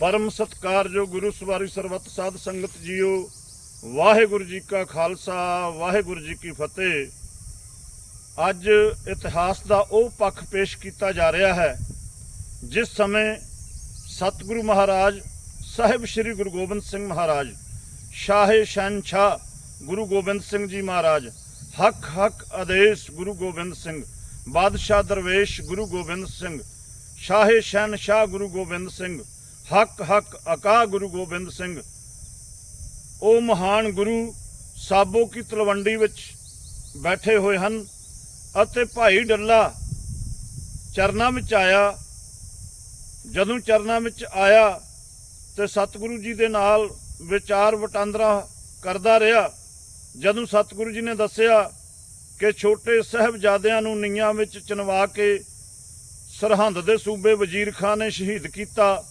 ਪਰਮ ਸਤਕਾਰ ਗੁਰੂ ਸਵਾਰੀ ਸਰਬੱਤ ਸਾਧ ਸੰਗਤ ਜੀਓ, ਵਾਹਿਗੁਰੂ ਜੀ ਕਾ ਖਾਲਸਾ, ਵਾਹਿਗੁਰੂ ਜੀ ਕੀ ਫਤਿਹ। ਅੱਜ ਇਤਿਹਾਸ ਦਾ ਉਹ ਪੱਖ ਪੇਸ਼ ਕੀਤਾ ਜਾ ਰਿਹਾ ਹੈ, ਜਿਸ ਸਮੇਂ ਸਤਿਗੁਰੂ ਮਹਾਰਾਜ, ਸਾਹਿਬ ਸ੍ਰੀ ਗੁਰੂ ਗੋਬਿੰਦ ਸਿੰਘ ਮਹਾਰਾਜ, ਸ਼ਾਹੇ ਸ਼ਹਿਨਸ਼ਾਹ ਗੁਰੂ ਗੋਬਿੰਦ ਸਿੰਘ ਜੀ ਮਹਾਰਾਜ, ਹੱਕ ਹੱਕ ਆਦੇਸ਼ ਗੁਰੂ ਗੋਬਿੰਦ ਸਿੰਘ, ਬਾਦਸ਼ਾਹ ਦਰਵੇਸ਼ ਗੁਰੂ ਗੋਬਿੰਦ ਸਿੰਘ, ਸ਼ਾਹੇ ਸ਼ਹਿਨਸ਼ਾਹ ਗੁਰੂ ਗੋਬਿੰਦ ਸਿੰਘ ਹੱਕ ਹੱਕ ਅਕਾ ਗੁਰੂ ਗੋਬਿੰਦ ਸਿੰਘ। ਉਹ ਮਹਾਨ ਗੁਰੂ ਸਾਬੋ ਕੀ ਤਲਵੰਡੀ ਵਿੱਚ ਬੈਠੇ ਹੋਏ ਹਨ ਅਤੇ ਭਾਈ ਡੱਲਾ ਚਰਨਾਂ ਵਿੱਚ ਆਇਆ। ਜਦੋਂ ਚਰਨਾਂ ਵਿੱਚ ਆਇਆ ਤੇ ਸਤਿਗੁਰੂ ਜੀ ਦੇ ਨਾਲ ਵਿਚਾਰ ਵਟਾਂਦਰਾ ਕਰਦਾ ਰਿਹਾ। ਜਦੋਂ ਸਤਿਗੁਰੂ ਜੀ ਨੇ ਦੱਸਿਆ ਕਿ ਛੋਟੇ ਸਹਿਬਜ਼ਾਦਿਆਂ ਨੂੰ ਨੀਆਂ ਵਿੱਚ ਚਨਵਾ ਕੇ ਸਰਹੰਦ ਦੇ ਸੂਬੇ ਵਜ਼ੀਰ ਖਾਨ ਨੇ ਸ਼ਹੀਦ ਕੀਤਾ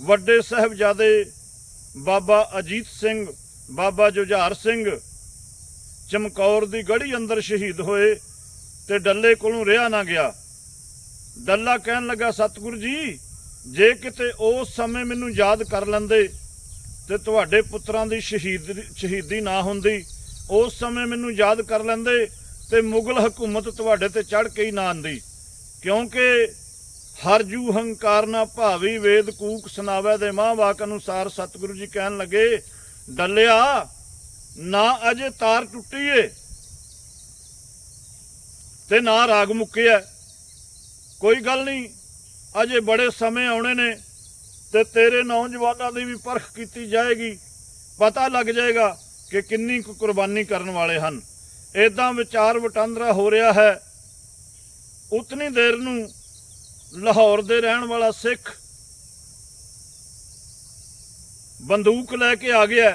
ਵੱਡੇ ਸਹਿਬਜ਼ਾਦੇ ਬਾਬਾ ਅਜੀਤ ਸਿੰਘ, ਬਾਬਾ ਜੁਝਾਰ ਸਿੰਘ ਚਮਕੌਰ ਦੀ ਗੜੀ ਅੰਦਰ ਸ਼ਹੀਦ ਹੋਏ ਤੇ ਡੱਲੇ ਕੋਲੋਂ ਰਿਹਾ ਨਾ ਗਿਆ। ਡੱਲਾ ਕਹਿਣ ਲੱਗਾ, ਸਤਿਗੁਰੂ ਜੀ, ਜੇ ਕਿਤੇ ਉਸ ਸਮੇਂ ਮੈਨੂੰ ਯਾਦ ਕਰ ਲੈਂਦੇ ਤੇ ਤੁਹਾਡੇ ਪੁੱਤਰਾਂ ਦੀ ਸ਼ਹੀਦ, ਸ਼ਹੀਦੀ ਨਾ ਹੁੰਦੀ ਉਸ ਸਮੇਂ ਮੈਨੂੰ ਯਾਦ ਕਰ ਲੈਂਦੇ ਤੇ ਮੁਗਲ ਹਕੂਮਤ ਤੁਹਾਡੇ ਤੇ ਚੜ ਕੇ ਹੀ ਨਾ ਆਂਦੀ ਕਿਉਂਕਿ ਹਰ ਜੂ ਹੰਕਾਰ ਨਾ ਭਾਵੀ, ਵੇਦ ਕੂਕ ਸੁਨਾਵੇ ਦੇ ਮਾਂ ਵਾਕ ਅਨੁਸਾਰ ਸਤਿਗੁਰੂ ਜੀ ਕਹਿਣ ਲੱਗੇ, ਡੱਲਿਆ, ਨਾ ਅਜੇ ਤਾਰ ਟੁੱਟੀ ਏ ਤੇ ਨਾ ਰਾਗ ਮੁੱਕਿਆ। ਕੋਈ ਗੱਲ ਨਹੀਂ, ਅਜੇ ਬੜੇ ਸਮੇਂ ਆਉਣੇ ਨੇ ਤੇ ਤੇਰੇ ਨੌਜਵਾਨਾਂ ਦੀ ਵੀ ਪਰਖ ਕੀਤੀ ਜਾਏਗੀ। ਪਤਾ ਲੱਗ ਜਾਏਗਾ ਕਿ ਕਿੰਨੀ ਕੁ ਕੁਰਬਾਨੀ ਕਰਨ ਵਾਲੇ ਹਨ। ਇਦਾਂ ਵਿਚਾਰ ਵਟਾਂਦਰਾ ਹੋ ਰਿਹਾ ਹੈ। ਉਤਨੀ ਦੇਰ ਨੂੰ ਲਾਹੌਰ ਦੇ ਰਹਿਣ ਵਾਲਾ ਸਿੱਖ ਬੰਦੂਕ ਲੈ ਕੇ ਆ ਗਿਆ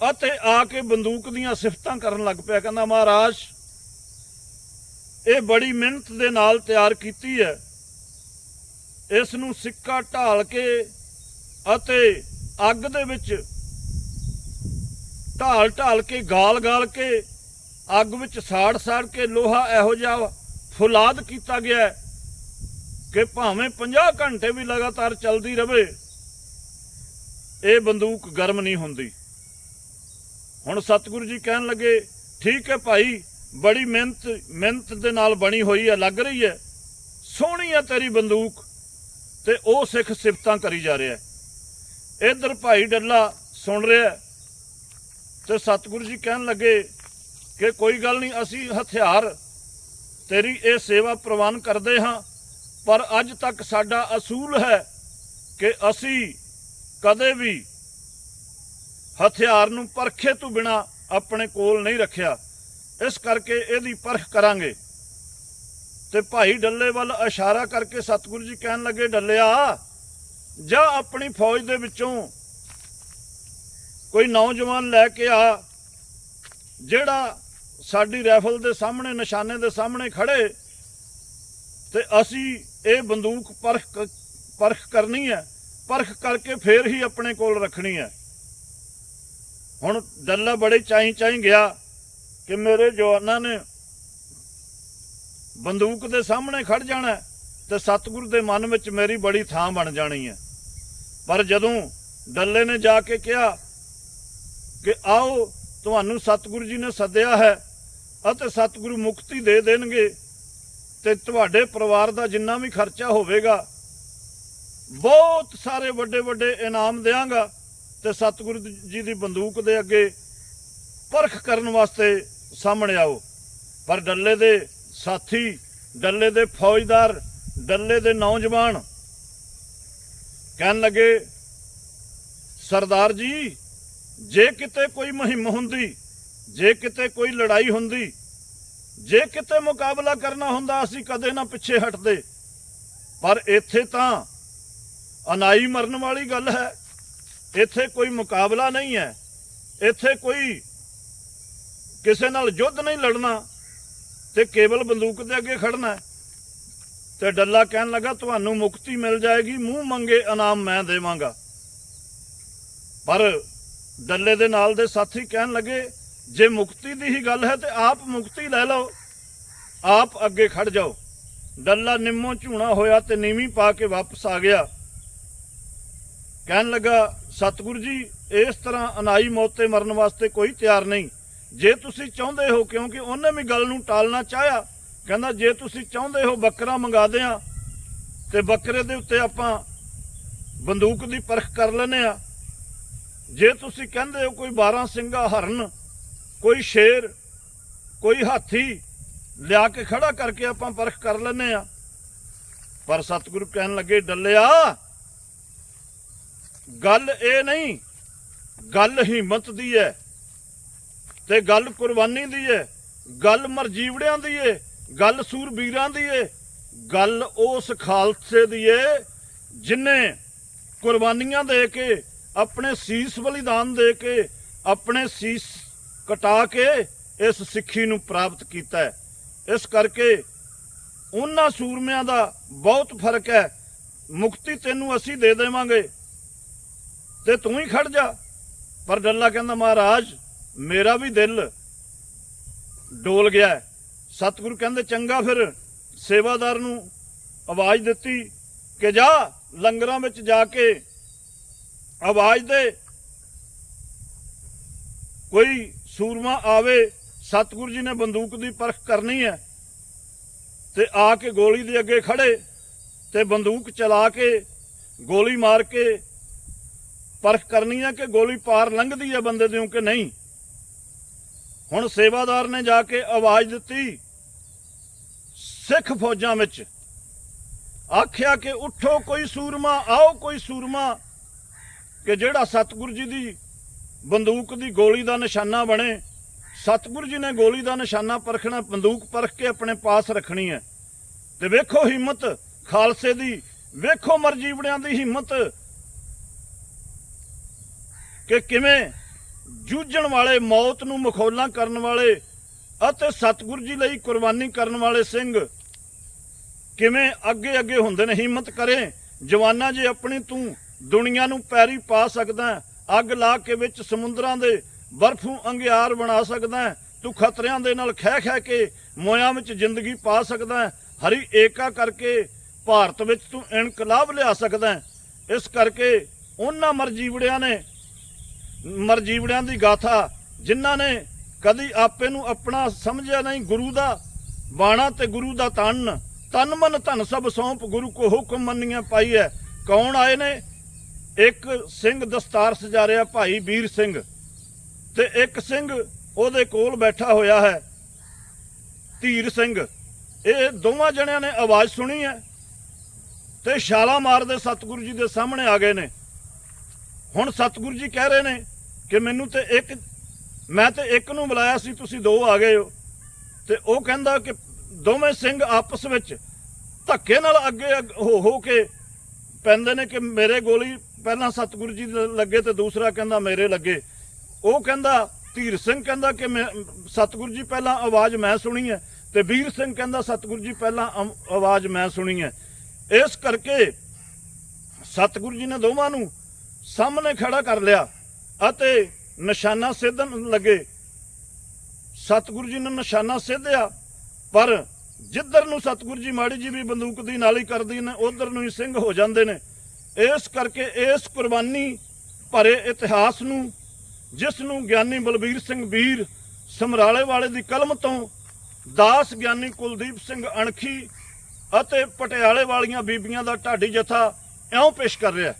ਅਤੇ ਆ ਕੇ ਬੰਦੂਕ ਦੀਆਂ ਸਿਫਤਾਂ ਕਰਨ ਲੱਗ ਪਿਆ। ਕਹਿੰਦਾ, ਮਹਾਰਾਜ, ਇਹ ਬੜੀ ਮਿਹਨਤ ਦੇ ਨਾਲ ਤਿਆਰ ਕੀਤੀ ਹੈ। ਇਸ ਨੂੰ ਸਿੱਕਾ ਢਾਲ ਕੇ ਅਤੇ ਅੱਗ ਦੇ ਵਿੱਚ ਢਾਲ ਢਾਲ ਕੇ ਗਾਲ ਗਾਲ ਕੇ, ਅੱਗ ਵਿੱਚ ਸਾੜ ਸਾੜ ਕੇ ਲੋਹਾ ਇਹੋ ਜਿਹਾ ਫੁਲਾਦ ਕੀਤਾ ਗਿਆ ਕਿ ਭਾਵੇਂ 50 ਘੰਟੇ ਵੀ ਲਗਾਤਾਰ ਚੱਲਦੀ ਰਹੇ ਇਹ ਬੰਦੂਕ ਗਰਮ ਨਹੀਂ ਹੁੰਦੀ। ਹੁਣ ਸਤਿਗੁਰੂ ਜੀ ਕਹਿਣ ਲੱਗੇ, ਠੀਕ ਹੈ ਭਾਈ, ਬੜੀ ਮਿਹਨਤ ਮਿਹਨਤ ਦੇ ਨਾਲ ਬਣੀ ਹੋਈ ਹੈ, ਲੱਗ ਰਹੀ ਹੈ। ਸੋਹਣੀ ਹੈ ਤੇਰੀ ਬੰਦੂਕ ਤੇ ਉਹ ਸਿੱਖ ਸਿਫਤਾਂ ਕਰੀ ਜਾ ਰਿਹਾ ਹੈ। ਇਧਰ ਭਾਈ ਡੱਲਾ ਸੁਣ ਰਿਹਾ ਹੈ ਤੇ ਸਤਿਗੁਰੂ ਜੀ ਕਹਿਣ ਲੱਗੇ ਕਿ ਕੋਈ ਗੱਲ ਨਹੀਂ, ਅਸੀਂ ਹਥਿਆਰ ਤੇਰੀ ਇਹ ਸੇਵਾ ਪ੍ਰਵਾਨ ਕਰਦੇ ਹਾਂ। ਪਰ ਅੱਜ ਤੱਕ ਸਾਡਾ ਅਸੂਲ ਹੈ ਕਿ ਅਸੀਂ ਕਦੇ ਵੀ ਹਥਿਆਰ ਨੂੰ ਪਰਖੇ ਤੋਂ ਬਿਨਾ ਆਪਣੇ ਕੋਲ ਨਹੀਂ ਰੱਖਿਆ। ਇਸ ਕਰਕੇ ਇਹਦੀ ਪਰਖ ਕਰਾਂਗੇ। ਤੇ ਭਾਈ ਡੱਲੇ ਵੱਲ ਇਸ਼ਾਰਾ ਕਰਕੇ ਸਤਿਗੁਰੂ ਜੀ ਕਹਿਣ ਲੱਗੇ, ਡੱਲਿਆ, ਜਾ ਆਪਣੀ ਫੌਜ ਦੇ ਵਿੱਚੋਂ ਕੋਈ ਨੌਜਵਾਨ ਲੈ ਕੇ ਆ, ਜਿਹੜਾ ਸਾਡੀ ਰਾਈਫਲ ਦੇ ਸਾਹਮਣੇ, ਨਿਸ਼ਾਨੇ ਦੇ ਸਾਹਮਣੇ ਖੜੇ ਤੇ ਅਸੀਂ ਇਹ ਬੰਦੂਕ ਪਰਖ ਪਰਖ ਕਰਨੀ ਹੈ। ਪਰਖ ਕਰਕੇ ਫੇਰ ਹੀ ਆਪਣੇ ਕੋਲ ਰੱਖਣੀ ਹੈ। ਹੁਣ ਡੱਲਾ ਬੜੇ ਚਾਈ ਚਾਈ ਗਿਆ ਕਿ ਮੇਰੇ ਜਵਾਨਾਂ ਨੇ ਬੰਦੂਕ ਦੇ ਸਾਹਮਣੇ ਖੜ ਜਾਣਾ ਤੇ ਸਤਿਗੁਰੂ ਦੇ ਮਨ ਵਿੱਚ ਮੇਰੀ ਬੜੀ ਥਾਂ ਬਣ ਜਾਣੀ ਹੈ। ਪਰ ਜਦੋਂ ਡੱਲੇ ਨੇ ਜਾ ਕੇ ਕਿਹਾ ਕਿ ਆਓ, ਤੁਹਾਨੂੰ ਸਤਿਗੁਰੂ ਜੀ ਨੇ ਸੱਦਿਆ ਹੈ ਅਤੇ ਸਤਿਗੁਰੂ ਮੁਕਤੀ ਦੇ ਦੇਣਗੇ ਤੇ ਤੁਹਾਡੇ ਪਰਿਵਾਰ ਦਾ ਜਿੰਨਾ ਵੀ ਖਰਚਾ ਹੋਵੇਗਾ, ਬਹੁਤ ਸਾਰੇ ਵੱਡੇ ਵੱਡੇ ਇਨਾਮ ਦੇਵਾਂਗਾ ਤੇ ਸਤਿਗੁਰੂ ਜੀ ਦੀ ਬੰਦੂਕ ਦੇ ਅੱਗੇ ਪਰਖ ਕਰਨ ਵਾਸਤੇ ਸਾਹਮਣੇ ਆਓ। ਪਰ ਡੱਲੇ ਦੇ ਸਾਥੀ, ਡੱਲੇ ਦੇ ਫੌਜਦਾਰ, ਡੱਲੇ ਦੇ ਨੌਜਵਾਨ, ਕਹਿਣ ਲੱਗੇ, ਸਰਦਾਰ ਜੀ, ਜੇ ਕਿਤੇ ਕੋਈ ਮੁਹਿੰਮ ਹੁੰਦੀ ਜੇ ਕਿਤੇ ਕੋਈ ਲੜਾਈ ਹੁੰਦੀ, ਜੇ ਕਿਤੇ ਮੁਕਾਬਲਾ ਕਰਨਾ ਹੁੰਦਾ, ਅਸੀਂ ਕਦੇ ਨਾ ਪਿੱਛੇ ਹਟਦੇ। ਪਰ ਇੱਥੇ ਤਾਂ ਅਨਾਈ ਮਰਨ ਵਾਲੀ ਗੱਲ ਹੈ। ਇੱਥੇ ਕੋਈ ਮੁਕਾਬਲਾ ਨਹੀਂ ਹੈ। ਇੱਥੇ ਕੋਈ ਕਿਸੇ ਨਾਲ ਯੁੱਧ ਨਹੀਂ ਲੜਨਾ ਤੇ ਕੇਵਲ ਬੰਦੂਕ ਦੇ ਅੱਗੇ ਖੜਨਾ ਹੈ। ਤੇ ਡੱਲਾ ਕਹਿਣ ਲੱਗਾ, ਤੁਹਾਨੂੰ ਮੁਕਤੀ ਮਿਲ ਜਾਏਗੀ, ਮੂੰਹ ਮੰਗੇ ਇਨਾਮ ਮੈਂ ਦੇਵਾਂਗਾ। ਪਰ ਡੱਲੇ ਦੇ ਨਾਲ ਦੇ ਸਾਥੀ ਕਹਿਣ ਲੱਗੇ ਜੇ ਮੁਕਤੀ ਦੀ ਹੀ ਗੱਲ ਹੈ ਤੇ ਆਪ ਮੁਕਤੀ ਲੈ ਲਓ। ਆਪ ਅੱਗੇ ਖੜ ਜਾਓ। ਡੱਲਾ ਨਿੰਮੋ ਝੂਣਾ ਹੋਇਆ ਤੇ ਨੀਵੀਂ ਪਾ ਕੇ ਵਾਪਸ ਆ ਗਿਆ। ਕਹਿਣ ਲੱਗਾ, ਸਤਿਗੁਰੂ ਜੀ, ਇਸ ਤਰ੍ਹਾਂ ਅਨਾਈ ਮੌਤ ਮਰਨ ਵਾਸਤੇ ਕੋਈ ਤਿਆਰ ਨਹੀਂ। ਜੇ ਤੁਸੀਂ ਚਾਹੁੰਦੇ ਹੋ ਕਿਉਂਕਿ ਉਹਨੇ ਵੀ ਗੱਲ ਨੂੰ ਟਾਲਣਾ ਚਾਹਿਆ, ਕਹਿੰਦਾ, ਜੇ ਤੁਸੀਂ ਚਾਹੁੰਦੇ ਹੋ ਬੱਕਰਾ ਮੰਗਾ ਦਿਆਂ, ਤੇ ਬੱਕਰੇ ਦੇ ਉੱਤੇ ਆਪਾਂ ਬੰਦੂਕ ਦੀ ਪਰਖ ਕਰ ਲੈਨੇ ਆ ਜੇ ਤੁਸੀਂ ਕਹਿੰਦੇ ਹੋ ਕੋਈ 12 ਸਿੰਘਾ ਹਰਨ ਕੋਈ ਸ਼ੇਰ, ਕੋਈ ਹਾਥੀ ਲਿਆ ਕੇ ਖੜਾ ਕਰਕੇ ਆਪਾਂ ਪਰਖ ਕਰ ਲੈਨੇ ਆ ਪਰ ਸਤਿਗੁਰੂ ਕਹਿਣ ਲੱਗੇ, ਡੱਲਿਆ, ਗੱਲ ਇਹ ਨਹੀਂ, ਗੱਲ ਹਿੰਮਤ ਦੀ ਹੈ ਤੇ ਗੱਲ ਕੁਰਬਾਨੀ ਦੀ ਹੈ, ਗੱਲ ਮਰਜੀਵੜਿਆਂ ਦੀ ਹੈ, ਗੱਲ ਸੂਰਬੀਰਾਂ ਦੀ ਹੈ, ਗੱਲ ਉਸ ਖਾਲਸੇ ਦੀ ਹੈ ਜਿਨੇ ਕੁਰਬਾਨੀਆਂ ਦੇ ਕੇ, ਆਪਣੇ ਸੀਸ ਬਲੀਦਾਨ ਦੇ ਕੇ, ਆਪਣੇ ਸੀਸ ਕਟਾ ਕੇ ਇਸ ਸਿੱਖੀ ਨੂੰ ਪ੍ਰਾਪਤ ਕੀਤਾ ਹੈ। ਇਸ ਕਰਕੇ ਉਹਨਾਂ ਸੂਰਮਿਆਂ ਦਾ ਬਹੁਤ ਫ਼ਰਕ ਹੈ। ਮੁਕਤੀ ਤੈਨੂੰ ਅਸੀਂ ਦੇ ਦੇਵਾਂਗੇ। ਤੇ ਤੂੰ ਹੀ ਖੜ ਜਾ। ਪਰ ਡੱਲਾ ਕਹਿੰਦਾ, ਮਹਾਰਾਜ, ਮੇਰਾ ਵੀ ਦਿਲ ਡੋਲ ਗਿਆ ਸਤਿਗੁਰੂ ਕਹਿੰਦੇ, ਚੰਗਾ ਫਿਰ ਸੇਵਾਦਾਰ ਨੂੰ ਆਵਾਜ਼ ਦਿੱਤੀ ਕਿ ਜਾ ਲੰਗਰਾਂ ਵਿੱਚ ਜਾ ਕੇ ਆਵਾਜ਼ ਦੇ। ਕੋਈ ਸੂਰਮਾ ਆਵੇ, ਸਤਿਗੁਰੂ ਜੀ ਨੇ ਬੰਦੂਕ ਦੀ ਪਰਖ ਕਰਨੀ ਹੈ ਤੇ ਆ ਕੇ ਗੋਲੀ ਦੇ ਅੱਗੇ ਖੜੇ ਤੇ ਬੰਦੂਕ ਚਲਾ ਕੇ, ਗੋਲੀ ਮਾਰ ਕੇ ਪਰਖ ਕਰਨੀ ਹੈ ਕਿ ਗੋਲੀ ਪਾਰ ਲੰਘਦੀ ਹੈ ਬੰਦੇ ਦੇ ਕਿ ਨਹੀਂ? ਹੁਣ ਸੇਵਾਦਾਰ ਨੇ ਜਾ ਕੇ ਆਵਾਜ਼ ਦਿੱਤੀ, ਸਿੱਖ ਫੌਜਾਂ ਵਿੱਚ। ਆਖਿਆ ਕਿ ਉੱਠੋ ਕੋਈ ਸੂਰਮਾ, ਆਓ ਕੋਈ ਸੂਰਮਾ, ਕਿ ਜਿਹੜਾ ਸਤਿਗੁਰੂ ਜੀ ਦੀ ਬੰਦੂਕ ਦੀ ਗੋਲੀ ਦਾ ਨਿਸ਼ਾਨਾ ਬਣੇ। ਸਤਿਗੁਰੂ ਜੀ ਨੇ ਗੋਲੀ ਦਾ ਨਿਸ਼ਾਨਾ ਪਰਖਣਾ, ਬੰਦੂਕ ਪਰਖ ਕੇ ਆਪਣੇ ਪਾਸ ਰੱਖਣੀ ਹੈ। ਤੇ ਵੇਖੋ ਹਿੰਮਤ, ਖਾਲਸੇ ਦੀ, ਵੇਖੋ ਮਰਜੀਵੜਿਆਂ ਦੀ ਹਿੰਮਤ। ਕਿ ਕਿਵੇਂ ਜੂਝਣ ਵਾਲੇ, ਮੌਤ ਨੂੰ ਮਖੌਲਾਂ ਕਰਨ ਵਾਲੇ ਅਤੇ ਸਤਿਗੁਰੂ ਜੀ ਲਈ ਕੁਰਬਾਨੀ ਕਰਨ ਵਾਲੇ ਸਿੰਘ ਕਿਵੇਂ ਅੱਗੇ ਅੱਗੇ ਹੁੰਦੇ ਨੇ। ਹਿੰਮਤ ਕਰੇ। ਜਵਾਨਾ ਜੇ ਆਪਣੀ ਤੂੰ ਦੁਨੀਆ ਨੂੰ ਪੈਰੀ ਪਾ ਸਕਦਾ ਅੱਗ ਲਾ ਕੇ ਵਿੱਚ ਸਮੁੰਦਰਾਂ ਦੇ ਬਰਫੋਂ ਅੰਗਿਆਰ ਬਣਾ ਸਕਦਾ ਤੂੰ ਖਤਰਿਆਂ ਦੇ ਨਾਲ ਖਹਿ ਖਹਿ ਕੇ ਮੋਇਆਂ ਵਿੱਚ ਜ਼ਿੰਦਗੀ ਪਾ ਸਕਦਾ ਹਰੀ ਏਕਾ ਕਰਕੇ ਭਾਰਤ ਵਿੱਚ ਤੂੰ ਇਨਕਲਾਬ ਲਿਆ ਸਕਦਾ ਇਸ ਕਰਕੇ ਉਹਨਾਂ ਮਰਜੀਵੜਿਆਂ ਨੇ ਮਰਜੀਵੜਿਆਂ ਦੀ ਗਾਥਾ, ਜਿਨ੍ਹਾਂ ਨੇ ਕਦੀ ਆਪੇ ਨੂੰ ਆਪਣਾ ਸਮਝਿਆ ਨਹੀਂ ਗੁਰੂ ਦਾ, ਬਾਣਾ ਤੇ ਗੁਰੂ ਦਾ ਤਨ ਤਨ ਮਨ ਧਨ ਸਭ ਸੌਂਪ ਗੁਰੂ ਕੋ ਹੁਕਮ ਮੰਨੀਆਂ ਪਾਈ ਹੈ। ਕੌਣ ਆਏ ਨੇ? ਇੱਕ ਸਿੰਘ ਦਸਤਾਰ ਸਜਾ ਰਿਹਾ ਭਾਈ ਵੀਰ ਸਿੰਘ ਤੇ ਇੱਕ ਸਿੰਘ ਉਹਦੇ ਕੋਲ ਬੈਠਾ ਹੋਇਆ ਹੈ, ਧੀਰ ਸਿੰਘ। ਇਹ ਦੋਵਾਂ ਜਣਿਆਂ ਨੇ ਆਵਾਜ਼ ਸੁਣੀ ਹੈ ਤੇ ਛਾਲਾ ਮਾਰਦੇ ਸਤਿਗੁਰੂ ਜੀ ਦੇ ਸਾਹਮਣੇ ਆ ਗਏ ਨੇ। ਹੁਣ ਸਤਿਗੁਰੂ ਜੀ ਕਹਿ ਰਹੇ ਨੇ ਕਿ ਮੈਨੂੰ ਤੇ ਇੱਕ, ਮੈਂ ਤੇ ਇੱਕ ਨੂੰ ਬੁਲਾਇਆ ਸੀ, ਤੁਸੀਂ ਦੋ ਆ ਗਏ ਹੋ। ਤੇ ਉਹ ਕਹਿੰਦਾ ਕਿ ਦੋਵੇਂ ਸਿੰਘ ਆਪਸ ਵਿੱਚ ਧੱਕੇ ਨਾਲ ਅੱਗੇ ਅੱਗ- ਹੋ ਹੋ ਕੇ ਪੈਂਦੇ ਨੇ ਕਿ ਮੇਰੇ ਗੋਲੀ ਪਹਿਲਾਂ ਸਤਿਗੁਰੂ ਜੀ ਲੱਗੇ ਤੇ ਦੂਸਰਾ ਕਹਿੰਦਾ ਮੇਰੇ ਲੱਗੇ। ਉਹ ਕਹਿੰਦਾ, ਧੀਰ ਸਿੰਘ ਕਹਿੰਦਾ ਕਿ ਮੈਂ, ਸਤਿਗੁਰੂ ਜੀ ਪਹਿਲਾਂ ਆਵਾਜ਼ ਮੈਂ ਸੁਣੀ ਹੈ ਤੇ ਵੀਰ ਸਿੰਘ ਕਹਿੰਦਾ, ਸਤਿਗੁਰੂ ਜੀ ਪਹਿਲਾਂ ਆਵਾਜ਼ ਮੈਂ ਸੁਣੀ ਹੈ। ਇਸ ਕਰਕੇ ਸਤਿਗੁਰੂ ਜੀ ਨੇ ਦੋਵਾਂ ਨੂੰ ਸਾਹਮਣੇ ਖੜਾ ਕਰ ਲਿਆ ਅਤੇ ਨਿਸ਼ਾਨਾ ਸਿੱਧਣ ਲੱਗੇ। ਸਤਿਗੁਰੂ ਜੀ ਨੇ ਨਿਸ਼ਾਨਾ ਸਿੱਧਿਆ, ਪਰ ਜਿੱਧਰ ਨੂੰ ਸਤਿਗੁਰੂ ਜੀ ਮਾੜੀ ਜੀ ਵੀ ਬੰਦੂਕ ਦੀ ਨਾਲੀ ਕਰਦੀ ਨੇ, ਉਧਰ ਨੂੰ ਹੀ ਸਿੰਘ ਹੋ ਜਾਂਦੇ ਨੇ। ਇਸ ਕਰਕੇ ਇਸ ਕੁਰਬਾਨੀ ਭਰੇ ਇਤਿਹਾਸ ਨੂੰ, ਜਿਸ ਨੂੰ ਗਿਆਨੀ ਬਲਬੀਰ ਸਿੰਘ ਵੀਰ ਸਮਰਾਲੇ ਵਾਲੇ ਦੀ ਕਲਮ ਤੋਂ ਦਾਸ ਗਿਆਨੀ ਕੁਲਦੀਪ ਸਿੰਘ ਅਣਖੀ ਅਤੇ ਪਟਿਆਲੇ ਵਾਲੀਆਂ ਬੀਬੀਆਂ ਦਾ ਢਾਡੀ ਜਥਾ ਇਉਂ ਪੇਸ਼ ਕਰ ਰਿਹਾ ਹੈ।